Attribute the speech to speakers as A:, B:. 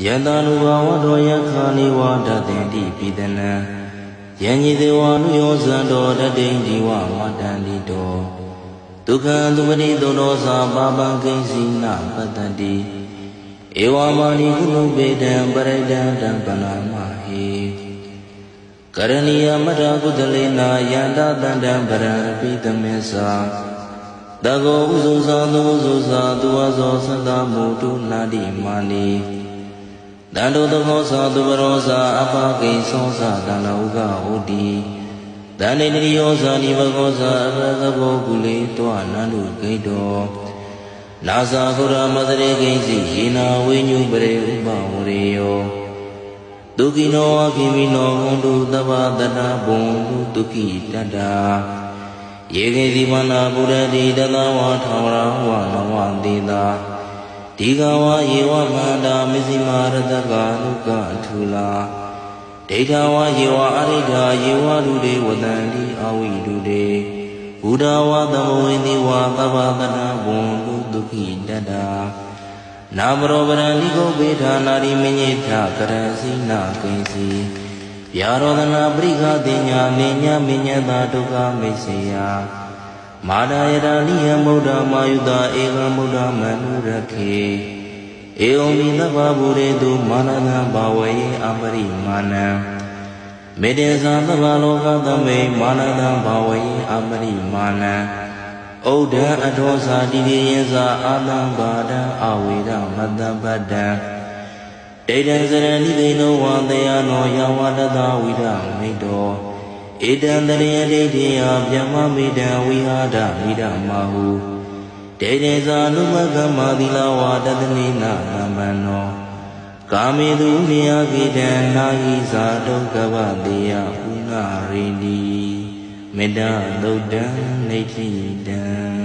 A: ယတနုဘာဝတောယခာနိဝါဒတေတိပိတနံယညိတေဝနုယောဇံတောတတိဉ္ဒီဝမတန္တိတောဒုက္ခံသူပတိသုတောသာပါပံကိဉ္စီနပတ္တတိဧဝမာနိကုဏုပေတံပရိဒံတံပနာမဟိကရဏီယမထကုတလေနာယန္တတန္တံပရံပိတမေသာတကောဥဇုဇာသောဥဇုဇာသူဝဇောသတ္တမုတုနာတိမာနိ တန္တုတခောသာသူပရောသာအပကိသောသာတန္တဥကဟောတိတန္တိတရိယောသာနိဘဂောသာအဘဂဘောကုလေတောနန္တုဂိတောနာဇာခုရမတရေကိစီယေနာဝိညုပရေဥပဝရေယောဒုက္ခိနောအခိမိနောဟွန်တုသဗ္ဗတတဘုံတုဒုက္ခိတတ္တာယေကေတိမနာပုရတိတသဝါထာဝရဝနဝတိတာ ဒီကဝါယေဝမန္တာမစ္စည်းမာရတကနုကထူလာဒိဋ္ဌဝါယေဝအရိဋ္ဌာယေဝလူတေဝတန္တိအဝိတုတေဘုဒ္ဓဝါသမဝိနိဝါသဗ္ဗတနာဘုံတုဒုက္ခိတတ္တာနာမရောပရံလိကိုပေဌာနာရိမညိထကရစီနာကိဉ္စီဗျာရောဒနာပရိခတိညာမေညာမေညတာဒုက္ခမေစေယ မာဒယတာလိယမုဒ္ဓမာယုတာဧကမုဒ္ဓမနုရခေဧဝံမိသဗ္ဗဗုရေတုမာနနံဘာဝေအပရိမာဏံမေတ္တေသံသဗ္ဗလောကသမေမာနနံဘာဝေအပရိမာဏံဩဒံအထောဇာတိတိယဇာအာတံဘာဒံအဝေဒမတ္တပတ္တံဒိဋ္ဌံစရဏိသိနောဝံတယနောယဝတတဝိဒမိတော ဧတံတရိယဒိဋ္ဌိယဗျမမိတံဝိဟာဒမိဒမဟုဒေတေဇာနုမကမ္မာသီလဝါတတနိနာသမ္ပန္နောကာမေတုနိယကိတံနာဟိဇာဒုက္ခဝတေယဥနာရိန္ဒီမေတ္တာသုတ်တံနေတိတံ